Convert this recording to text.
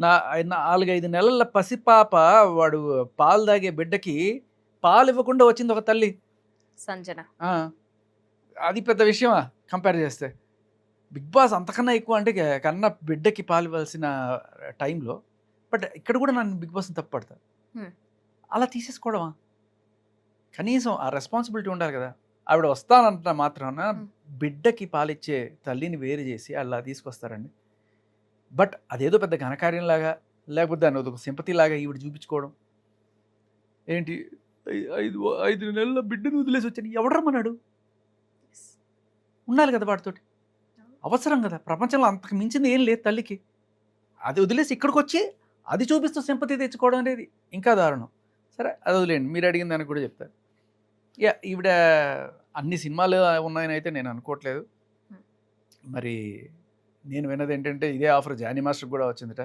నా నాలుగైదు నెలల పసిపాప వాడు పాలు తాగే బిడ్డకి పాలు ఇవ్వకుండా వచ్చింది ఒక తల్లి. సంజన. అది పెద్ద విషయమా కంపేర్ చేస్తే. బిగ్ బాస్ అంతకన్నా ఎక్కువ అంటే కన్నా బిడ్డకి పాలు ఇవ్వాల్సిన టైంలో బట్ ఇక్కడ కూడా నన్ను బిగ్ బాస్ని తప్పుపడతా Hmm. అలా తీసేసుకోవడమా? కనీసం ఆ రెస్పాన్సిబిలిటీ ఉండాలి కదా. ఆవిడ వస్తానంట మాత్రాన. బిడ్డకి పాలిచ్చే తల్లిని వేరు చేసి అలా తీసుకొస్తారండి. బట్ అదేదో పెద్ద ఘనకార్యంలాగా లేకపోతే దాని ఒక సింపతి లాగా ఈవిడ చూపించుకోవడం. ఏంటి? ఐదు ఐదు నెలల బిడ్డను వదిలేసి వచ్చాను. ఎవడరమ్మన్నాడు ఉండాలి కదా వాటితోటి అవసరం కదా. ప్రపంచంలో అంతకు మించింది ఏం లేదు తల్లికి. అది వదిలేసి ఇక్కడికి వచ్చి అది చూపిస్తూ సింపతి తెచ్చుకోవడం అనేది ఇంకా దారుణం. సరే అది వదిలేండి మీరు అడిగిన దానికి కూడా చెప్తారు యా ఈవిడ అన్ని సినిమాలు ఉన్నాయని అయితే నేను అనుకోవట్లేదు. Hmm. మరి నేను విన్నది ఏంటంటే ఇదే ఆఫర్ జానీ మాస్టర్ కూడా వచ్చిందట.